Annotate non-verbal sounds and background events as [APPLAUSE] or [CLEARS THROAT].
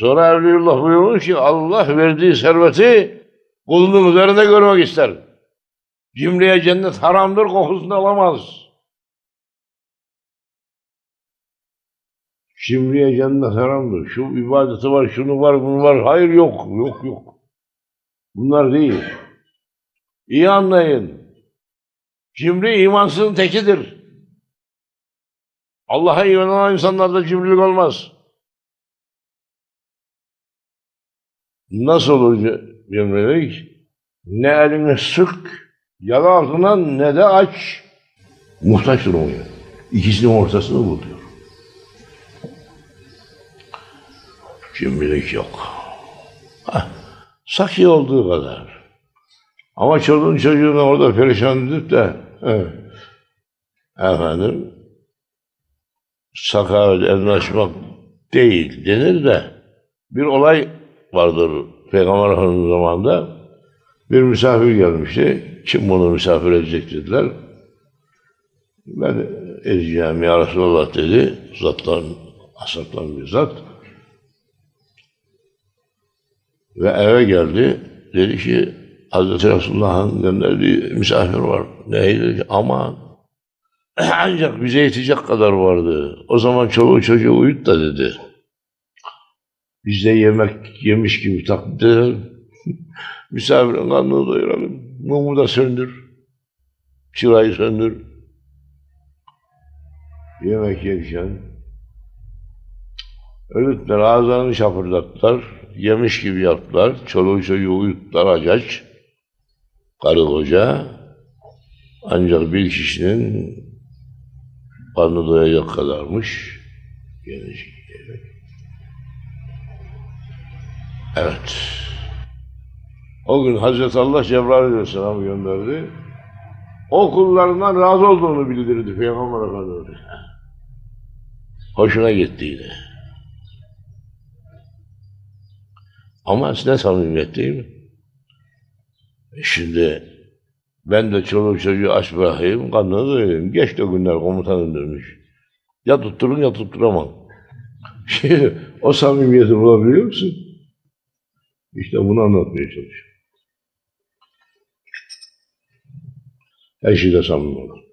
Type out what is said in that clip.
Sonra Evliullah buyurmuş ki Allah verdiği serveti kulunun üzerinde görmek ister. Cimriye cennet haramdır, kokusunu alamaz. Cimriye cennet haramdır. Şu ibadeti var, şunu var, bunu var. Hayır yok, yok, yok. Bunlar değil. İyi anlayın. Cimri imansızın tekidir. Allah'a inanan insanlarda cimrilik olmaz. Nasıl olur cimrilik? Ne elini sık, yalı altına ne de aç. Muhtaç durumu. İkisinin ortasını bul diyor. Cimrilik yok. Hah, Saki olduğu kadar. Ama çoluğun çocuğunu orada perişan edip de evet, efendim sakavet elini açmak değil denir de bir olay vardır Peygamber Efendimiz zamanında bir misafir gelmişti. Kim bunu misafir edecek dediler. Ben edeceğim ya Resulallah dedi. Zattan, asaptan bir zat. Ve eve geldi. Dedi ki Hazreti Resulullah'ın gönderdiği misafir var. Neydi? Aman [CLEARS THROAT] ancak bize yetecek kadar vardı. O zaman çoluğu çocuğu uyut da dedi. Biz de yemek yemiş gibi edelim. [LAUGHS] Misafirin karnını doyuralım. Mumu da söndür. Çırayı söndür. Yemek yerken Ölütler ağızlarını şapırdattılar. Yemiş gibi yaptılar. Çoluğu çocuğu uyuttular acaç. Karı koca. Ancak bir kişinin karnı doyacak kadarmış. Geniş yemek. Evet. O gün Hazreti Allah Cebrail Aleyhisselam'ı gönderdi. O kullarından razı olduğunu bildirdi Peygamber Efendimiz. Hoşuna gittiydi. Ama ne samimiyet değil mi? E Şimdi ben de çoluk çocuğu aç bırakayım, karnını doyurayım. Geç de günler komutanım demiş. Ya tutturun ya tutturamam. [LAUGHS] Şimdi o samimiyeti bulabiliyor musun? İşte bunu anlatmaya çalışıyorum. Her şeyde samimi olun.